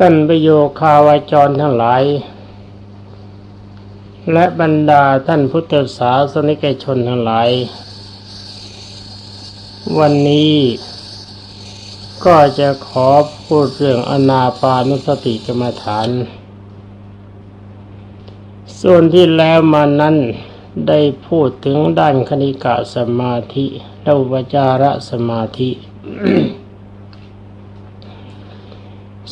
ท่านประโยคาวาจรทั้งหลาย และบรรดาท่านพุทธศาสนิกชนทั้งหลาย วันนี้ก็จะขอพูดเรื่องอนาปานุสติกรรมฐาน ส่วนที่แล้วมานั้นได้พูดถึงด้านคณิกะสมาธิและอุปจารสมาธิ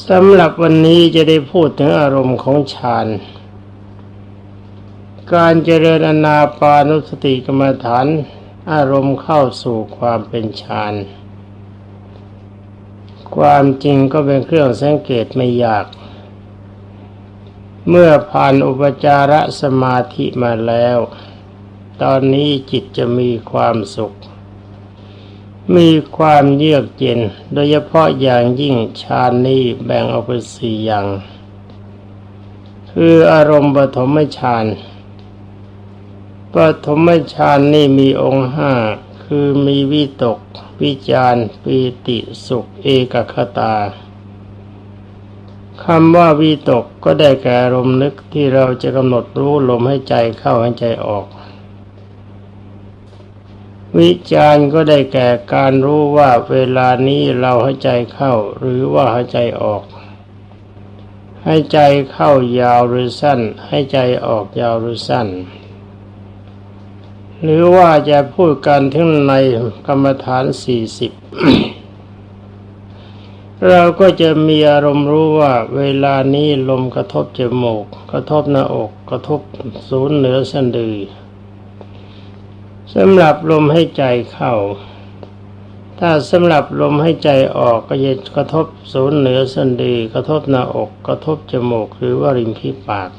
สำหรับวันนี้จะได้พูดถึงอารมณ์ของฌาน การเจริญอนาปานุสติกรรมฐาน อารมณ์เข้าสู่ความเป็นฌาน ความจริงก็เป็นเครื่องสังเกตไม่ยาก เมื่อผ่านอุปจารสมาธิมาแล้ว ตอนนี้จิตจะมีความสุข มีความเยือกเย็น โดยเฉพาะอย่างยิ่งฌานนี้แบ่งออกเป็นสี่อย่าง คืออารมณ์ปฐมฌานปฐมฌานนี่มีองค์ห้าคือมีวิตก วิจารปีติสุขเอกคตาคำว่าวิตกก็ได้แก่อารมณ์นึกที่เราจะกำหนดรู้ลมให้ใจเข้าให้ใจออก วิจารก็ได้แก่การรู้ว่าเวลานี้เราให้ใจเข้า หรือว่าให้ใจออก ให้ใจเข้ายาวหรือสั้น ให้ใจออกยาวหรือสั้น หรือว่าจะพูดกันถึงในกรรมฐานสี่สิบเราก็จะมีอารมณ์รู้ว่าเวลานี้ลมกระทบจมูก กระทบหน้าอก กระทบศูนย์เหนือสะดือ สำหรับลมให้ใจเข้า ถ้าสำหรับลมให้ใจออกก็จะกระทบศูนย์เหนือสะดือกระทบหน้าอกกระทบจมูกหรือว่าริมฝีปาก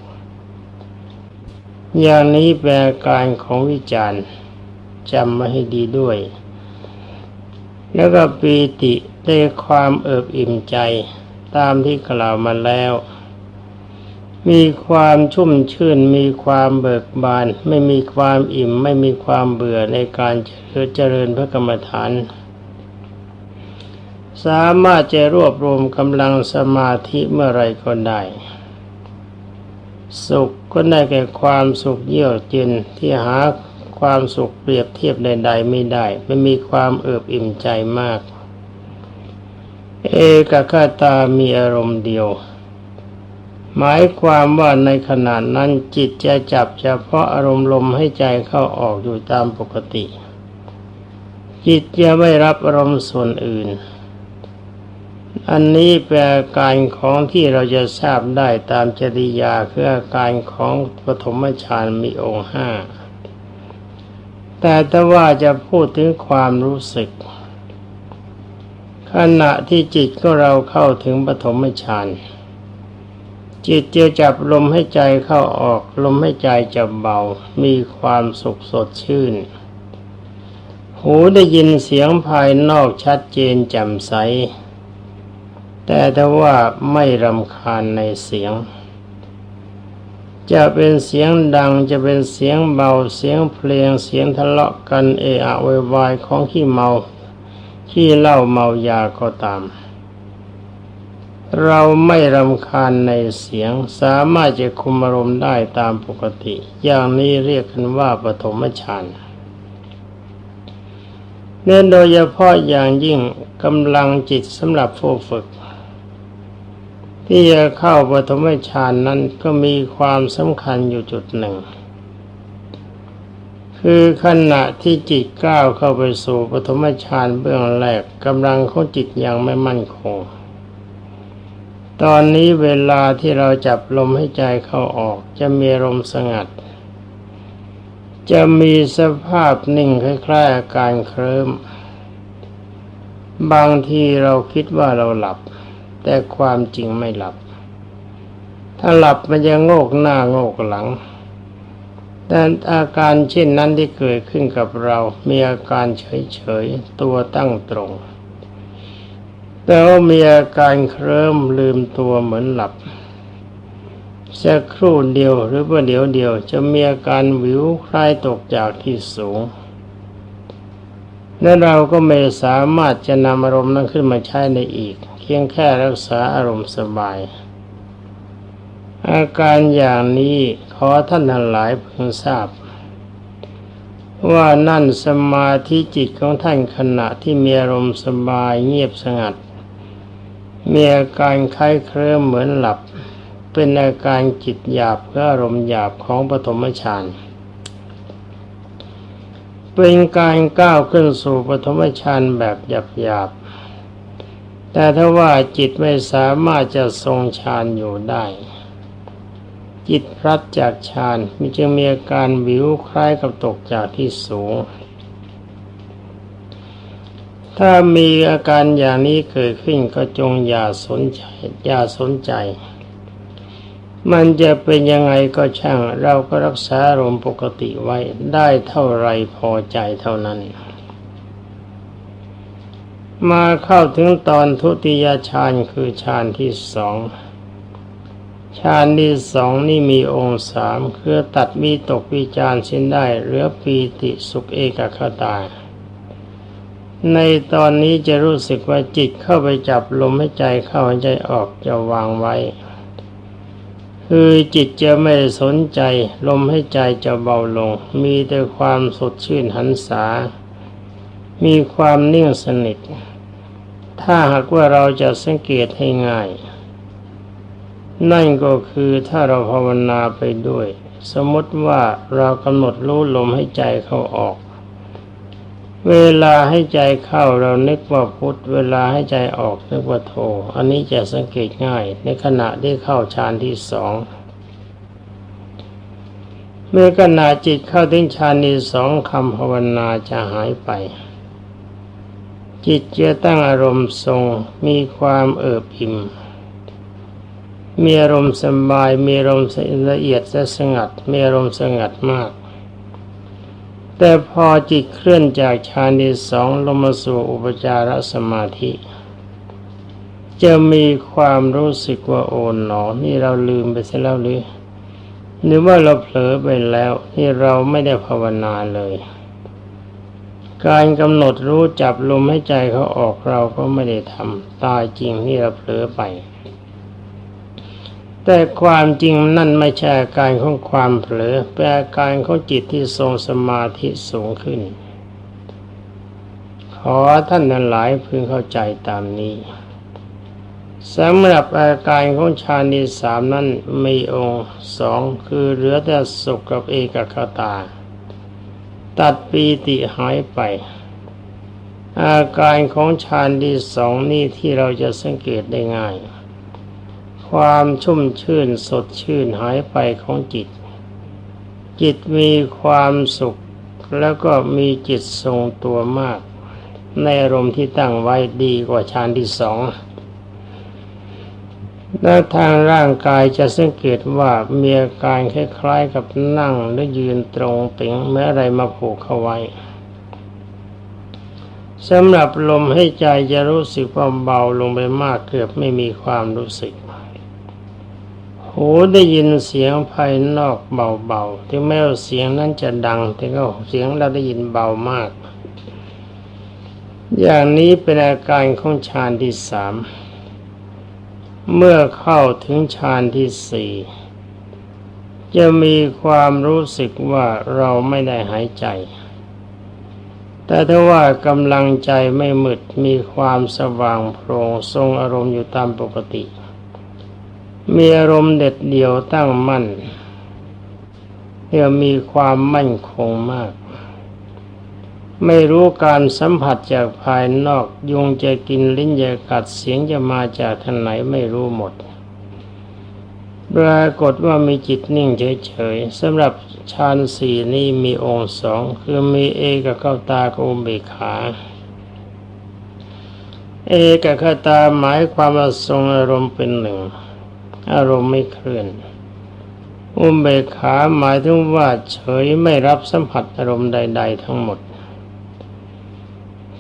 อย่างนี้แปลการของวิจารณ์จำมาให้ดีด้วย แล้วก็ปีติได้ความเอิบอิ่มใจตามที่กล่าวมาแล้ว มีความชุ่มชื่น มีความเบิกบาน ไม่มีความอิ่ม ไม่มีความเบื่อในการเจริญพระกรรมฐาน สามารถจะรวบรวมกำลังสมาธิเมื่อไรก็ได้ สุขก็ได้แก่ความสุขเยือกเย็นที่หาความสุขเปรียบเทียบใดๆไม่ได้ ไม่มีความเอิบอิ่มใจมาก เอกคตามีอารมณ์เดียว หมายความว่าในขณะนั้นจิตจะจับเฉพาะอารมณ์ลมให้ใจเข้าออกอยู่ตามปกติ จิตจะไม่รับอารมณ์ส่วนอื่น อันนี้แปลการของที่เราจะทราบได้ตามจริยาคืออาการของปฐมฌานมีองค์ห้าแต่ถ้าว่าจะพูดถึงความรู้สึก ขณะที่จิตของเราเข้าถึงปฐมฌาน จิตจะจับลมให้ใจเข้าออก ลมให้ใจจะเบา มีความสุขสดชื่น หูได้ยินเสียงภายนอกชัดเจนแจ่มใส แต่ถ้าว่าไม่รำคาญในเสียง จะเป็นเสียงดังจะเป็นเสียงเบาเสียงเพลงเสียงทะเลาะกันเอะอะวายของขี้เมา ขี้เหล้าเมายาก็ตาม เราไม่รำคาญในเสียงสามารถจะคุมอารมณ์ได้ตามปกติ อย่างนี้เรียกกันว่าปฐมฌานเน้นโดยเฉพาะอย่างยิ่งกำลังจิตสำหรับผู้ฝึก ที่จะเข้าปฐมฌานนั้นก็มีความสำคัญอยู่จุดหนึ่ง คือขณะที่จิตก้าวเข้าไปสู่ปฐมฌานเบื้องแรกกำลังของจิตยังไม่มั่นคง ตอนนี้เวลาที่เราจับลมให้ใจเข้าออก จะมีลมสงัด จะมีสภาพนิ่งคล้ายๆอาการเคลิ้มบางทีเราคิดว่าเราหลับ แต่ความจริงไม่หลับ ถ้าหลับมันจะโงกหน้าโงกหลัง แต่อาการเช่นนั้นที่เกิดขึ้นกับเรา มีอาการเฉยๆ ตัวตั้งตรง แต่ว่ามีอาการเคลิ้มลืมตัวเหมือนหลับสักครู่เดียวหรือว่าเดี๋ยวเดียว จะมีอาการวิวคล้ายตกจากที่สูง และเราก็ไม่สามารถจะนำอารมณ์นั้นขึ้นมาใช้ในอีก เพียงแค่รักษาอารมณ์สบาย อาการอย่างนี้ขอท่านทั้งหลายพึงทราบ ว่านั่นสมาธิจิตของท่านขณะที่มีอารมณ์สบายเงียบสงัด มีอาการคล้ายเคลิ้มเหมือนหลับ เป็นอาการจิตหยาบเพื่อารมณ์หยาบของปฐมฌานเป็นการก้าวขึ้นสู่ปฐมฌานแบบหยาบๆแต่ถ้าว่าจิตไม่สามารถจะทรงฌานอยู่ได้ จิตพลัดจากฌานมีจึงมีอาการวิวคล้ายกับตกจากที่สูง ถ้ามีอาการอย่างนี้เกิดขึ้นก็จงอย่าสนใจอย่าสนใจ มันจะเป็นยังไงก็ช่าง เราก็รักษาอารมณ์ปกติไว้ได้เท่าไรพอใจเท่านั้น มาเข้าถึงตอนทุติยฌานคือฌานที่สองฌานที่สองนี่มีองค์สามคือตัดมีตกวิจารสิ้นได้เหลือปีติสุขเอกคตา ในตอนนี้จะรู้สึกว่าจิตเข้าไปจับลมให้ใจเข้าให้ใจออกจะวางไว้ คือจิตจะไม่สนใจ ลมให้ใจจะเบาลง มีแต่ความสดชื่นหันษา มีความนิ่งสนิท ถ้าหากว่าเราจะสังเกตให้ง่าย นั่นก็คือถ้าเราภาวนาไปด้วย สมมติว่าเรากำหนดรู้ลมให้ใจเข้าออก เวลาให้ใจเข้าเรานึกว่าพุทธเวลาให้ใจออกนึกว่าโทอันนี้จะสังเกตง่าย ในขณะที่เข้าฌานที่สองเมื่อขณะจิตเข้าถึงฌานที่สองคำภาวนาจะหายไป จิตจะตั้งอารมณ์ทรงมีความเอิบอิ่มมีอารมณ์สบายมีอารมณ์ละเอียดและสงัดมีอารมณ์สงัดมาก แต่พอจิตเคลื่อนจากฌานที่สองลงมาสู่อุปจารสมาธิ จะมีความรู้สึกว่าโอนหนอ นี่เราลืมไปเสียแล้วหรือหรือว่าเราเผลอไปแล้วนี่เราไม่ได้ภาวนาเลย การกำหนดรู้จับลมให้ใจเขาออกเราก็ไม่ได้ทำตายจริงที่เราเผลอไป แต่ความจริงนั่นไม่ใช่อาการของความเผลอเป็นอาการของจิตที่ทรงสมาธิสูงขึ้น ขอท่านนั้นหลายพึงเข้าใจตามนี้สำหรับอาการของฌานที่สามนั้นมีองค์สองคือเหลือแต่สุขกับเอกคตา ตัดปีติหายไป อาการของฌานที่สองนี่ที่เราจะสังเกตได้ง่าย ความชุ่มชื่นสดชื่นหายไปของจิต จิตมีความสุขแล้วก็มีจิตทรงตัวมาก ในอารมณ์ที่ตั้งไว้ดีกว่าฌานที่สองและทางร่างกายจะสังเกตว่ามีอาการคล้ายๆกับนั่งหรือยืนตรงเป่งแม้อะไรมาผูกเข้าไว้สำหรับลมให้ใจจะรู้สึกว่าเบาลงไปมากเกือบไม่มีความรู้สึก หูได้ยินเสียงภายนอกเบาๆถึงแม้ว่าเสียงนั้นจะดัง แต่ก็เสียงเราได้ยินเบามาก อย่างนี้เป็นอาการของฌานที่สาม เมื่อเข้าถึงฌานที่สี่จะมีความรู้สึกว่าเราไม่ได้หายใจ แต่ถ้าว่ากำลังใจไม่มืดมีความสว่างโปร่งทรงอารมณ์อยู่ตามปกติ มีอารมณ์เด็ดเดี่ยวตั้งมั่นเรียกมีความมั่นคงมาก ไม่รู้การสัมผัสจากภายนอก ยุงจะกินลิ้นจะกัดเสียงจะมาจากทางไหนไม่รู้หมดปรากฏว่ามีจิตนิ่งเฉยๆสำหรับฌานสี่นี้มีองค์สองคือมีเอกเข้าตากับอุเบกขา เอกคตาหมายความว่าทรงอารมณ์เป็นหนึ่ง อารมณ์ไม่เคลื่อน อุเบกขาหมายถึงว่าเฉยไม่รับสัมผัสอารมณ์ใด ๆ ทั้งหมด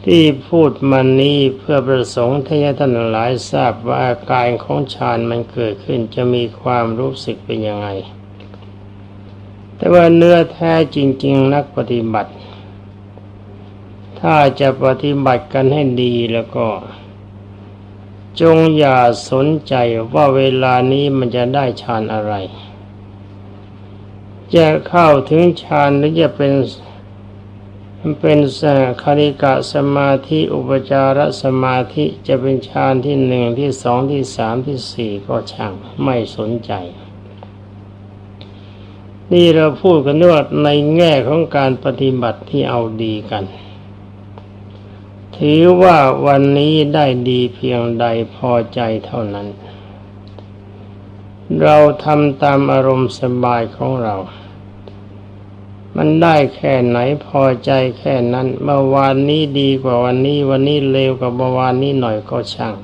ที่พูดมานี้เพื่อประสงค์ที่ให้ท่านหลายทราบว่าอาการของฌานมันเกิดขึ้นจะมีความรู้สึกเป็นยังไง แต่ว่าเนื้อแท้จริง ๆ นักปฏิบัติ ถ้าจะปฏิบัติกันให้ดีแล้วก็ จงอย่าสนใจว่าเวลานี้มันจะได้ฌานอะไร จะเข้าถึงฌานหรือจะเป็นเป็นคาริกะสมาธิอุปจารสมาธิจะเป็นฌานที่หนึ่งที่สองที่สามที่สี่ก็ช่างไม่สนใจ นี่เราพูดกันว่าในแง่ของการปฏิบัติที่เอาดีกัน ถือว่าวันนี้ได้ดีเพียงใดพอใจเท่านั้น เราทำตามอารมณ์สบายของเรา มันได้แค่ไหนพอใจแค่นั้น เมื่อวานนี้ดีกว่าวันนี้ วันนี้เลวกว่าเมื่อวานนี้หน่อยก็ช่าง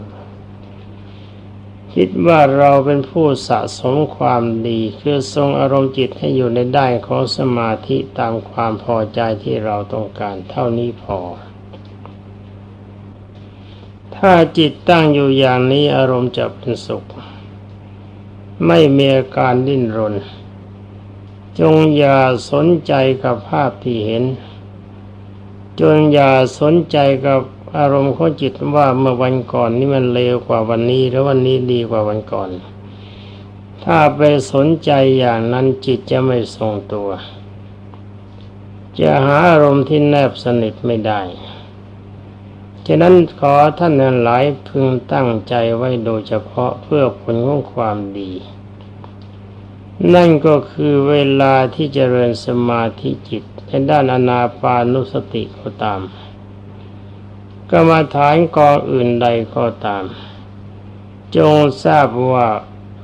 คิดว่าเราเป็นผู้สะสมความดี คือทรงอารมณ์จิตให้อยู่ในได้ของสมาธิตามความพอใจที่เราต้องการเท่านี้พอ ถ้าจิตตั้งอยู่อย่างนี้อารมณ์จะเป็นสุข ไม่มีอาการดิ้นรน จงอย่าสนใจกับภาพที่เห็น จงอย่าสนใจกับอารมณ์ของจิตว่าเมื่อวันก่อนนี่มันเลวกว่าวันนี้หรือวันนี้ดีกว่าวันก่อน ถ้าไปสนใจอย่างนั้นจิตจะไม่ทรงตัว จะหาอารมณ์ที่แนบสนิทไม่ได้ ฉะนั้นขอท่านหลายพึงตั้งใจไว้โดยเฉพาะเพื่อผลของความดี นั่นก็คือเวลาที่เจริญสมาธิจิตในด้านอนาปานุสติก็ตามกรรมฐานกองอื่นใดก็ตาม จงทราบว่า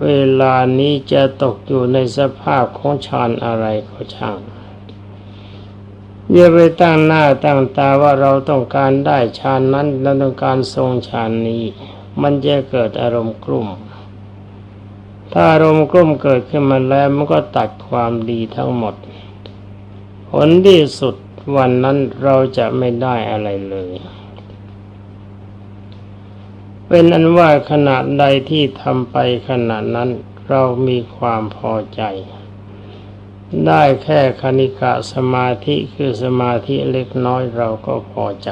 เวลานี้จะตกอยู่ในสภาพของฌานอะไรก็ช่าง อย่าไปตั้งหน้าตั้งตาว่าเราต้องการได้ฌานนั้นเราต้องการทรงฌานนี้ มันจะเกิดอารมณ์กลุ่ม ถ้าอารมณ์กลุ้มเกิดขึ้นมาแล้วมันก็ตัดความดีทั้งหมด ผลที่สุดวันนั้นเราจะไม่ได้อะไรเลย เป็นอันว่าขณะใดที่ทำไปขณะนั้นเรามีความพอใจ ได้แค่คณิกะสมาธิคือสมาธิเล็กน้อยเราก็พอใจ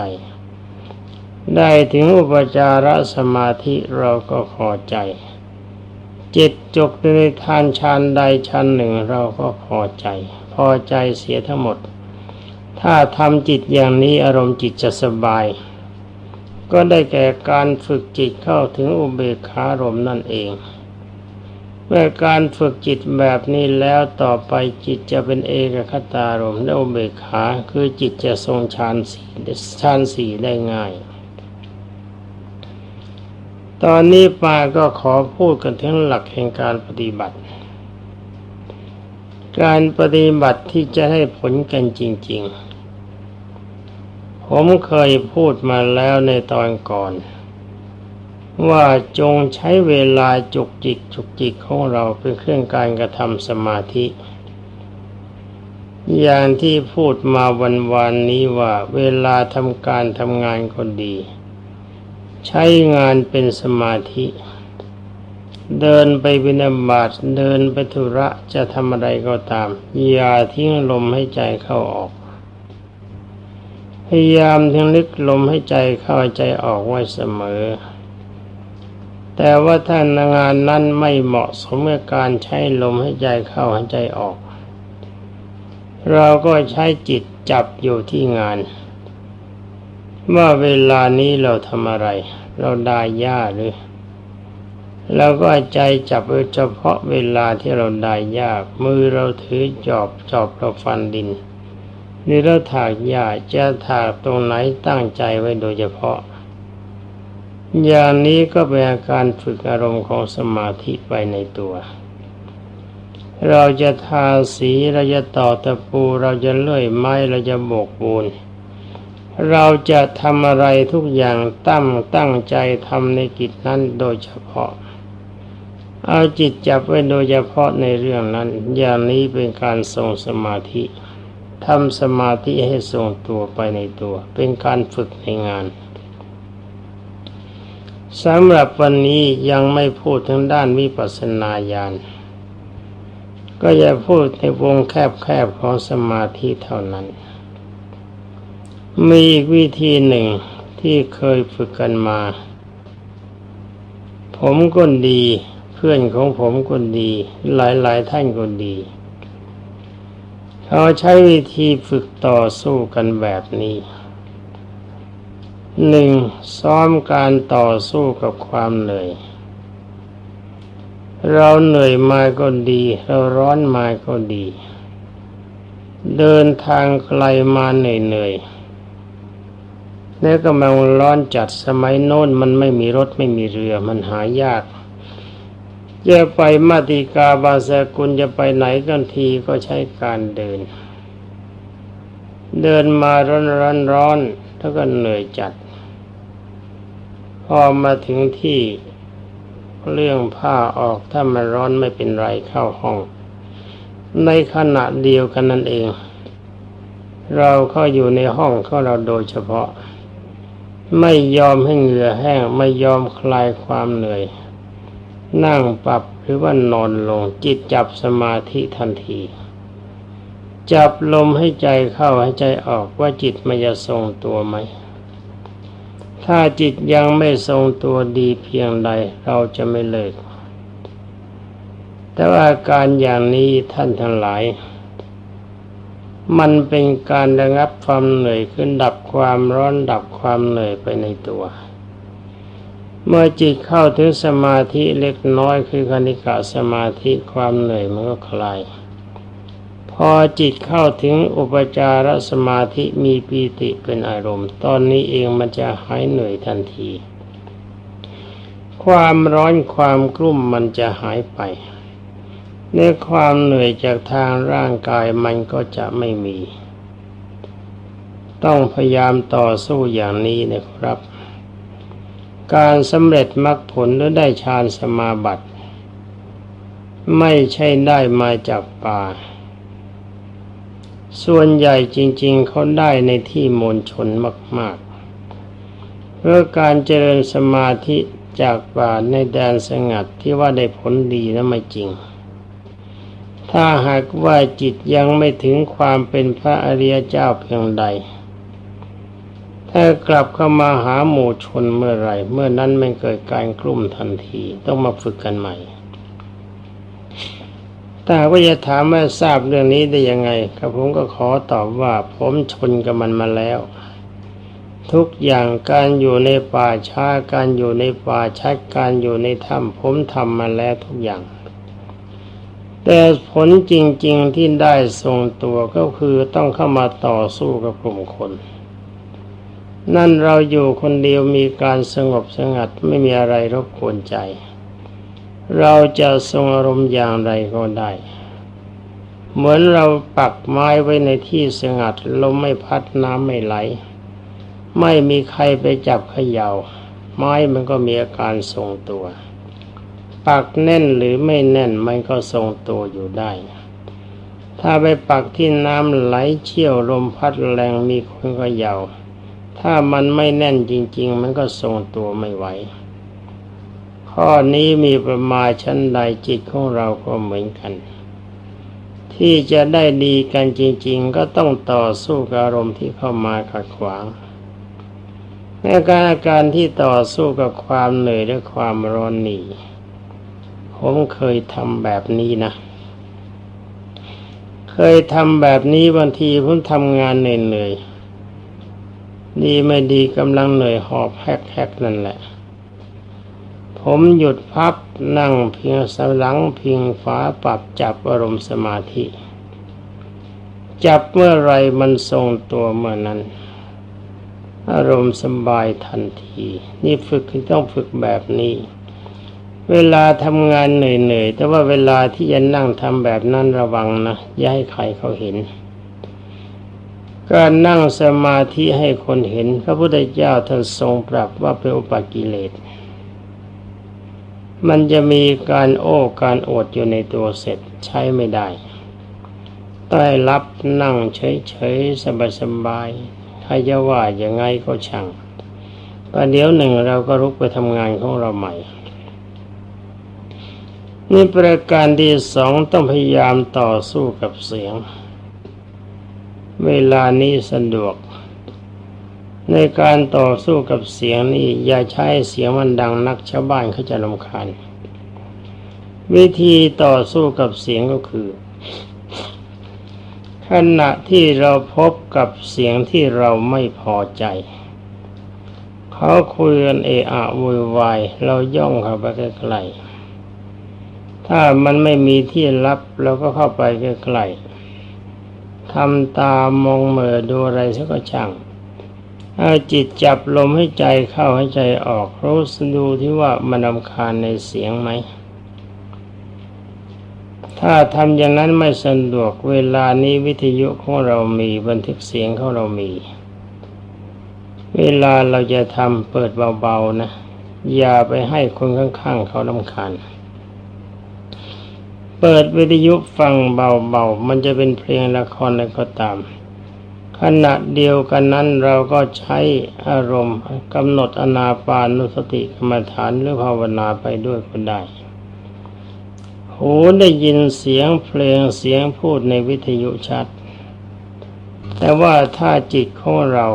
ได้ถึงอุปจารสมาธิเราก็พอใจ จิตจกในทานชานใดชานหนึ่งเราก็พอใจ พอใจเสียทั้งหมด ถ้าทำจิตอย่างนี้อารมณ์จิตจะสบาย ก็ได้แก่การฝึกจิตเข้าถึงอุเบกขารมนั่นเอง มื่อการฝึกจิตแบบนี้แล้วต่อไปจิตจะเป็นเอกคตารมและอุเบกขาคือจิตจะทรงฌานสี่ฌานสี่ได้ง่าย ตอนนี้ปาก็ขอพูดกันถึงหลักแห่งการปฏิบัติ การปฏิบัติที่จะให้ผลกันจริง ๆ ผมเคยพูดมาแล้วในตอนก่อน ว่าจงใช้เวลาจุกจิกจุกจิกของเราเป็นเครื่องการกระทำสมาธิ อย่างที่พูดมาวันวานนี้ว่าเวลาทำการทำงานคนดี ใช้งานเป็นสมาธิ เดินไปบินาบาตเดินไปธุระจะทำอะไรก็ตาม อย่าทิ้งลมให้ใจเข้าออก พยายามทิ้งลึกลมให้ใจเข้าใจออกไว้เสมอ แต่ว่าถ้างานนั้นไม่เหมาะสมกับการใช้ลมให้ใจเข้าให้ใจออก เราก็ใช้จิตจับอยู่ที่งาน ว่าเวลานี้เราทำอะไร เราได้ยาหรือเราก็ใจจับเฉพาะเวลาที่เราได้ยามือเราถือจอบจอบเราฟันดินนี่เราถากหญ้าจะถากตรงไหนตั้งใจไว้โดยเฉพาะ อย่างนี้ก็เป็นอาการฝึกอารมณ์ของสมาธิไปในตัว เราจะทาสีเราจะต่อตะปูเราจะเลื่อยไม้เราจะโบกปูน เราจะทำอะไรทุกอย่างตั้งตั้งใจทำในกิจนั้นโดยเฉพาะ เอาจิตจับไว้โดยเฉพาะในเรื่องนั้น อย่างนี้เป็นการทรงสมาธิทำสมาธิให้ทรงตัวไปในตัว เป็นการฝึกในงาน สำหรับวันนี้ยังไม่พูดถึงด้านวิปัสสนาญาณก็จะพูดในวงแคบๆของสมาธิเท่านั้น มีอีกวิธีหนึ่งที่เคยฝึกกันมา ผมก็ดี เพื่อนของผมก็ดี หลายๆท่านก็ดี เขาใช้วิธีฝึกต่อสู้กันแบบนี้ หนึ่งซ้อมการต่อสู้กับความเหนื่อย เราเหนื่อยมาก็ดี เราร้อนมาก็ดี เดินทางไกลมาเหนื่อยๆแล้วก็มันร้อนจัดสมัยโน้นมันไม่มีรถไม่มีเรือมันหายากจะไปมาติกาบาสกุลจะไปไหนกันทีก็ใช้การเดิน เดินมาร้อนร้อนร้อนแล้วก็เหนื่อยจัด พอมาถึงที่เรื่องผ้าออกถ้ามันร้อนไม่เป็นไรเข้าห้อง ในขณะเดียวกันนั่นเอง เราเข้าอยู่ในห้องของเราโดยเฉพาะ ไม่ยอมให้เหงื่อแห้งไม่ยอมคลายความเหนื่อย นั่งปรับหรือว่านอนลงจิตจับสมาธิทันที จับลมให้ใจเข้าให้ใจออกว่าจิตมันจะทรงตัวไหม ถ้าจิตยังไม่ทรงตัวดีเพียงใดเราจะไม่เลิก แต่ว่าการอย่างนี้ท่านทั้งหลาย มันเป็นการระงับความเหนื่อยขึ้นดับความร้อนดับความเหนื่อยไปในตัว เมื่อจิตเข้าถึงสมาธิเล็กน้อยคือคณิกะสมาธิความเหนื่อยมันก็คลาย พอจิตเข้าถึงอุปจารสมาธิมีปีติเป็นอารมณ์ ตอนนี้เองมันจะหายเหนื่อยทันที ความร้อนความกลุ่มมันจะหายไปในความเหนื่อยจากทางร่างกายมันก็จะไม่มี ต้องพยายามต่อสู้อย่างนี้นะครับ การสำเร็จมรรคผลหรือได้ฌานสมาบัติ ไม่ใช่ได้มาจากป่า ส่วนใหญ่จริง ๆเขาได้ในที่มณฑลมาก ๆ เพราะการเจริญสมาธิจากป่าในแดนสงัดที่ว่าได้ผลดีนั้นไม่จริง ถ้าหากว่าจิตยังไม่ถึงความเป็นพระอริยเจ้าเพียงใด ถ้ากลับเข้ามาหาหมู่ชนเมื่อไหรเมื่อนั้นมันเกิดการกลุ่มทันทีต้องมาฝึกกันใหม่ แต่ว่าจะถามว่าทราบเรื่องนี้ได้ยังไงครับผมก็ขอตอบว่าผมชนกับมันมาแล้ว ทุกอย่างการอยู่ในป่าช้าการอยู่ในป่าชัดการอยู่ในถ้ำผมทำมาแล้วทุกอย่าง แต่ผลจริง ๆที่ได้ทรงตัวก็คือต้องเข้ามาต่อสู้กับกลุ่มคนนั่นเราอยู่คนเดียวมีการสงบสงัดไม่มีอะไรรบกวนใจ เราจะทรงอารมณ์อย่างไรก็ได้ เหมือนเราปักไม้ไว้ในที่สงัดลมไม่พัดน้ำไม่ไหล ไม่มีใครไปจับเขยา่า ไม้มันก็มีอาการทรงตัว ปักแน่นหรือไม่แน่นมันก็ทรงตัวอยู่ได้ ถ้าไปปักที่น้ำไหลเชี่ยวลมพัดแรงมีคนเขยา่า ถ้ามันไม่แน่นจริง ๆ มันก็ทรงตัวไม่ไหว ข้อนี้มีประมาณชั้นใดจิตของเราก็เหมือนกัน ที่จะได้ดีกันจริง ๆ ก็ต้องต่อสู้กับอารมณ์ที่เข้ามาขัดขวางในการอาการที่ต่อสู้กับความเหนื่อยและความร้อนหนีผมเคยทำแบบนี้นะ เคยทำแบบนี้บางทีผมทำงานเหนื่อยๆดีไม่ดีกำลังเหนื่อยหอบแฮกๆนั่นแหละ ผมหยุดพับนั่งเพียงสลังพิงฝาปรับจับอารมณ์สมาธิ จับเมื่อไรมันทรงตัวเมื่อนั้น อารมณ์สบายทันที นี่ฝึกต้องฝึกแบบนี้ เวลาทำงานเหนื่อยๆ แต่ว่าเวลาที่จะนั่งทำแบบนั้นระวังนะอย่าให้ใครเขาเห็นการนั่งสมาธิให้คนเห็น พระพุทธเจ้าท่านทรงปรับว่าเป็นอุปกิเลส มันจะมีการโอ้การอดอยู่ในตัวเสร็จใช้ไม่ได้ต้รับนั่งเฉยๆ สบายๆใครจะว่าอย่างไงก็ช่างประเดี๋ยวหนึ่งเราก็รุกไปทำงานของเราใหม่ นี่ประการที่สองต้องพยายามต่อสู้กับเสียง เวลานี้สะดวก ในการต่อสู้กับเสียงนี่อย่าใช้เสียงมันดังนักชาวบ้านเขาจะรำคาญวิธีต่อสู้กับเสียงก็คือ ขณะที่เราพบกับเสียงที่เราไม่พอใจเขาคุยกันเอะอะโวยวายเราย่องเข้าไปใกล้ๆถ้ามันไม่มีที่รับเราก็เข้าไปใกล้ๆทำตามองเมอดูอะไรสักช่าง เอาจิตจับลมให้ใจเข้าให้ใจออกรู้สดูที่ว่ามันรำคาญในเสียงไหม ถ้าทำอย่างนั้นไม่สะดวกเวลานี้วิทยุของเรามีบันทึกเสียงของเรามี เวลาเราจะทำเปิดเบาๆนะ อย่าไปให้คนข้างๆเขาลำคาญเปิดวิทยุฟังเบาๆมันจะเป็นเพลงละครอะไรก็ตาม ขณะเดียวกันนั้นเราก็ใช้อารมณ์กำหนดอนาปานุสติกรรมฐานหรือภาวนาไปด้วยก็ได้ หูได้ยินเสียงเพลงเสียงพูดในวิทยุชัด แต่ว่าถ้าจิตของเรา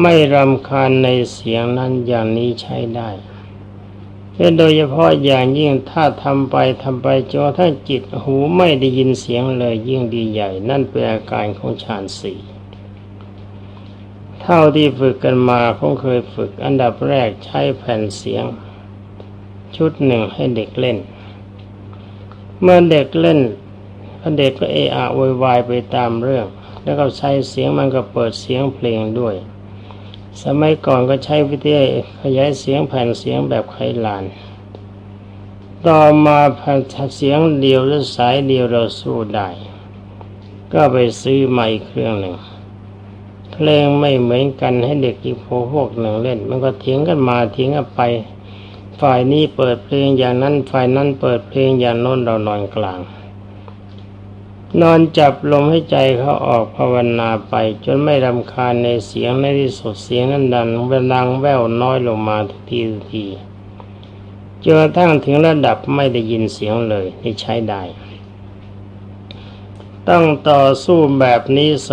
ไม่รำคาญในเสียงนั้นอย่างนี้ใช้ได้ โดยเฉพาะอย่างยิ่งถ้าทำไปทำไปจนถ้าจิตหูไม่ได้ยินเสียงเลยยิ่งดีใหญ่ นั่นเป็นอาการของฌานสี่เท่าที่ฝึกกันมาคงเคยฝึกอันดับแรกใช้แผ่นเสียง ชุดหนึ่งให้เด็กเล่น เมื่อเด็กเล่นเด็กก็เอะอะวยวายไปตามเรื่อง แล้วก็ใช้เสียงมันก็เปิดเสียงเพลงด้วย สมัยก่อนก็ใช้วิทยุขยายเสียงแผ่นเสียงแบบไขลาน ต่อมาแผ่นเสียงเดียวหรือสายเดียวเราสู้ได้ ก็ไปซื้อใหม่เครื่องหนึ่งเพลงไม่เหมือนกันให้เด็กอีกพวกหนึ่งเล่น มันก็เถียงกันมาเถียงกันไป ฝ่ายนี้เปิดเพลงอย่างนั้นฝ่ายนั้นเปิดเพลงอย่างโน้นเรานอนกลาง นอนจับลมให้ใจเขาออกภาวนาไป จนไม่รำคาญในเสียงในที่สุดเสียงนั้นดันเวลังแววน้อยลงมาทุกทีทุกทีจนกระทั่งถึงระดับไม่ได้ยินเสียงเลยนี่ใช้ได้ ต้องต่อสู้แบบนี้เส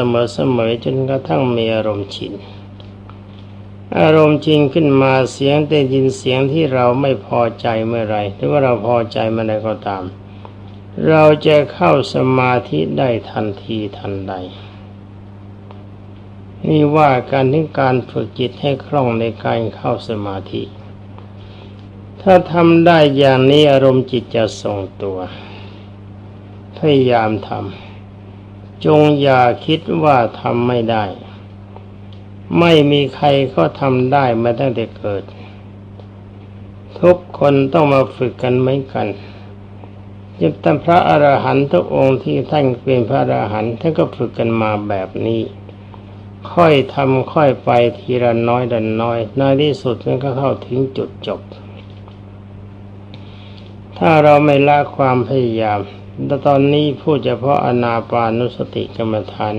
มอๆจนกระทั่งมีอารมณ์ชินอารมณ์จริงขึ้นมาเสียงแต่ยินเสียงที่เราไม่พอใจเมื่อไรหรือว่าเราพอใจเมื่อไรก็ตาม เราจะเข้าสมาธิได้ทันทีทันใด นี่ว่าการถึงการฝึกจิตให้คล่องในการเข้าสมาธิ ถ้าทำได้อย่างนี้อารมณ์จิตจะทรงตัว พยายามทำจงอย่าคิดว่าทำไม่ได้ ไม่มีใครก็ทำได้มาตั้งแต่เกิด ทุกคนต้องมาฝึกกันเหมือนกัน ยึดตั้งพระอรหันต์ทุกองค์ที่ท่านเป็นพระอรหันต์ท่านก็ฝึกกันมาแบบนี้ ค่อยทำค่อยไปทีละน้อยดันน้อยในที่สุดมันก็เข้าถึงจุดจบ ถ้าเราไม่ละความพยายามแต่ตอนนี้พูดเฉพาะอนาปานุสติกรรมฐาน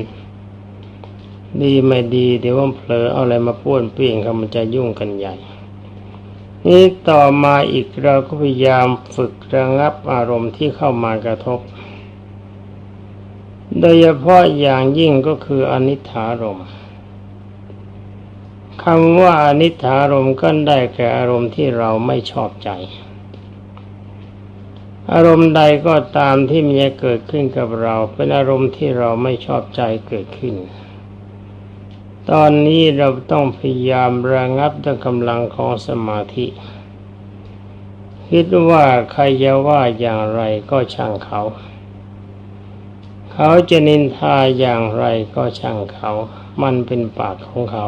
ดีไม่ดีเดี๋ยวว่าเผลอเอาอะไรมาป้วนเปี้ยงเขามันจะยุ่งกันใหญ่ นี้ต่อมาอีกเราก็พยายามฝึกระงับอารมณ์ที่เข้ามากระทบ โดยเฉพาะอย่างยิ่งก็คืออนิถารมคำว่าอนิถารมก็ได้แก่อารมณ์ที่เราไม่ชอบใจ อารมณ์ใดก็ตามที่มีเกิดขึ้นกับเรา เป็นอารมณ์ที่เราไม่ชอบใจเกิดขึ้น ตอนนี้เราต้องพยายามระงับด้วยกำลังของสมาธิ คิดว่าใครจะว่าอย่างไรก็ช่างเขา เขาจะนินทาอย่างไรก็ช่างเขา มันเป็นปากของเขา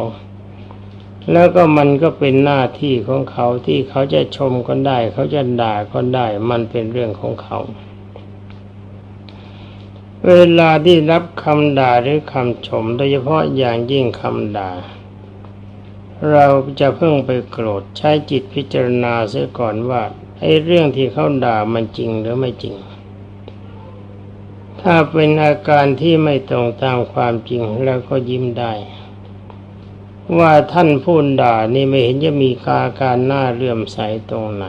แล้วก็มันก็เป็นหน้าที่ของเขาที่เขาจะชมก็ได้ เขาจะด่าก็ได้ มันเป็นเรื่องของเขา เวลาที่รับคำด่าหรือคำชม โดยเฉพาะอย่างยิ่งคำด่า เราจะเพิ่งไปโกรธใช้จิตพิจารณาเสียก่อนว่าไอ้เรื่องที่เขาด่ามันจริงหรือไม่จริง ถ้าเป็นอาการที่ไม่ตรงตามความจริงเราก็ยิ้มได้ ว่าท่านพูดด่านี่ไม่เห็นจะมีกาการหน้าเลื่อมใสตรงไหน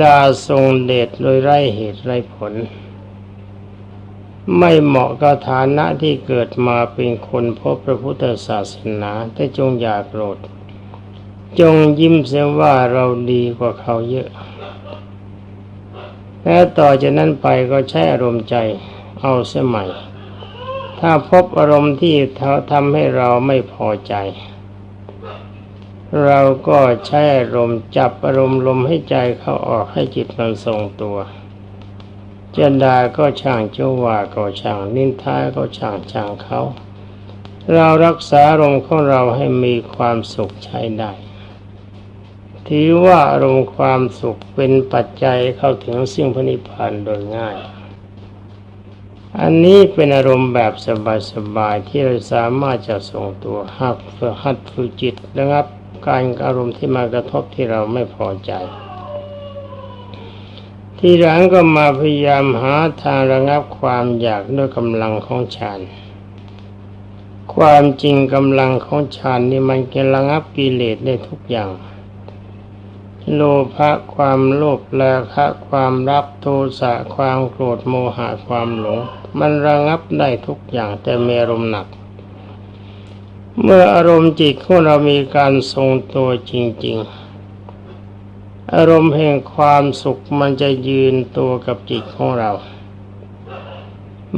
ด่าทรงเดชโดยไร้เหตุไร้ผล ไม่เหมาะกับฐานะที่เกิดมาเป็นคนพบพระพุทธศาสนาแต่จงอย่าโกรธ จงยิ้มเสียว่าเราดีกว่าเขาเยอะ และต่อจากนั้นไปก็ใช้อารมณ์ใจเอาเสียใหม่ ถ้าพบอารมณ์ที่ทำให้เราไม่พอใจ เราก็ใช้อารมณ์จับอารมณ์ลมให้ใจเข้าออกให้จิตมันทรงตัว จะด่าก็ช่างจะว่าก็ช่างนินทาก็ช่างช่างเขา เรารักษาอารมณ์ของเราให้มีความสุขใช้ได้ถือว่าอารมณ์ความสุขเป็นปัจจัยเข้าถึงสิ่งพนิพพานโดยง่าย อันนี้เป็นอารมณ์แบบสบายๆที่เราสามารถจะส่งตัวหักฝึกหัดฝึกจิตนะครับ การอารมณ์ที่มากระทบที่เราไม่พอใจ ทีหลังก็มาพยายามหาทางระงับความอยากด้วยกำลังของฌานความจริงกำลังของฌานนี่มันจะระงับกิเลสได้ทุกอย่าง โลภะความโลภราคะความรักโทสะความโกรธโมหะความหลง มันระงับได้ทุกอย่างแต่มีอารมณ์หนัก เมื่ออารมณ์จิตของเรามีการทรงตัวจริง ๆ อารมณ์แห่งความสุขมันจะยืนตัวกับจิตของเรา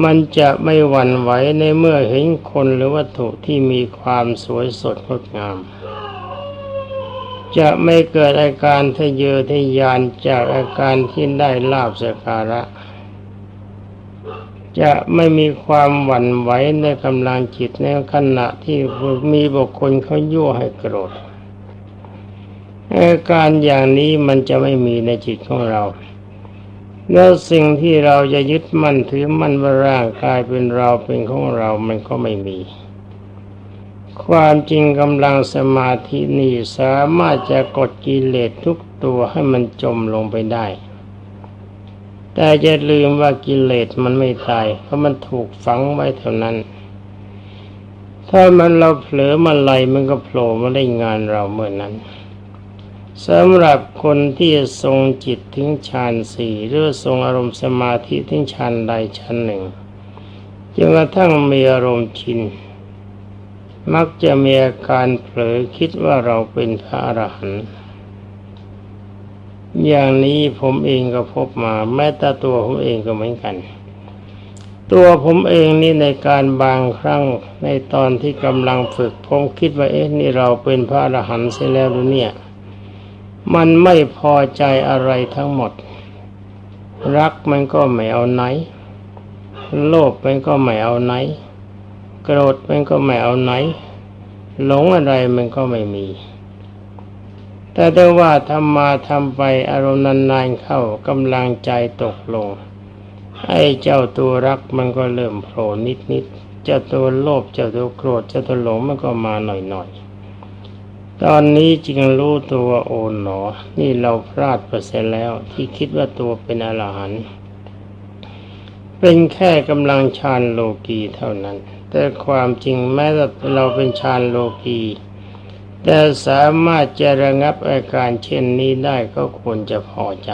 มันจะไม่หวั่นไหวในเมื่อเห็นคนหรือวัตถุที่มีความสวยสดงดงาม จะไม่เกิดอาการทะเยอทะยานจากอาการที่ได้ลาบสการะ จะไม่มีความหวั่นไหวในกำลังจิตในขณะที่มีบุคคลเขายั่วให้โกรธ อาการอย่างนี้มันจะไม่มีในจิตของเรา แล้วสิ่งที่เราจะยึดมั่นถือมั่นว่าร่างกายเป็นเราเป็นของเรามันก็ไม่มี ความจริงกำลังสมาธินี่สามารถจะกดกิเลสทุกตัวให้มันจมลงไปได้ แต่จะลืมว่ากิเลสมันไม่ตาย เพราะมันถูกฝังไว้เท่านั้น ถ้ามันเราเผลอมาไหลมันก็โผล่มาได้งานเราเมื่อนั้น สำหรับคนที่ทรงจิตถึงฌานสี่หรือทรงอารมณ์สมาธิถึงฌานใดฌานหนึ่งจนกระทั่งมีอารมณ์ชิน มักจะมีอาการเผลอคิดว่าเราเป็นพระอรหันต์อย่างนี้ผมเองก็พบมา แม้แต่ตัวผมเองก็เหมือนกัน ตัวผมเองนี่ในการบางครั้งในตอนที่กำลังฝึก ผมคิดว่าเอ๊ะนี่เราเป็นพระอรหันต์เสียแล้วหรือเนี่ย มันไม่พอใจอะไรทั้งหมด รักมันก็ไม่เอาไหน โลภมันก็ไม่เอาไหน โกรธมันก็ไม่เอาไหน หลงอะไรมันก็ไม่มี แต่ได้ว่าทำมาทำไปอารมณ์นานๆเข้ากำลังใจตกลง ไอ้เจ้าตัวรักมันก็เริ่มโผล่นิดๆเจ้าตัวโลภเจ้าตัวโกรธเจ้าตัวหลงมันก็มาหน่อยๆ ตอนนี้จึงรู้ตัวโอนหนอ นี่เราพลาดไปเสียแล้ว ที่คิดว่าตัวเป็นอรหันต์เป็นแค่กำลังฌานโลกีเท่านั้น แต่ความจริงแม้แต่เราเป็นฌานโลกีแต่สามารถจะระงับอาการเช่นนี้ได้ก็ควรจะพอใจ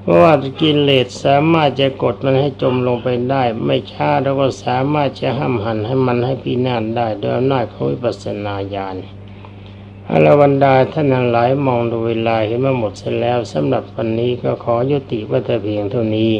เพราะว่ากิเลสสามารถจะกดมันให้จมลงไปได้ ไม่ช้าเราก็สามารถจะห้ามหันให้มันให้พินาศได้โดยอำนาจของวิปัสสนาญาณ อรวันดาท่านทั้งหลายมองดูเวลาเห็นว่าหมดเสร็จแล้วสำหรับวันนี้ก็ขอยุติวัตเพียงเท่านี้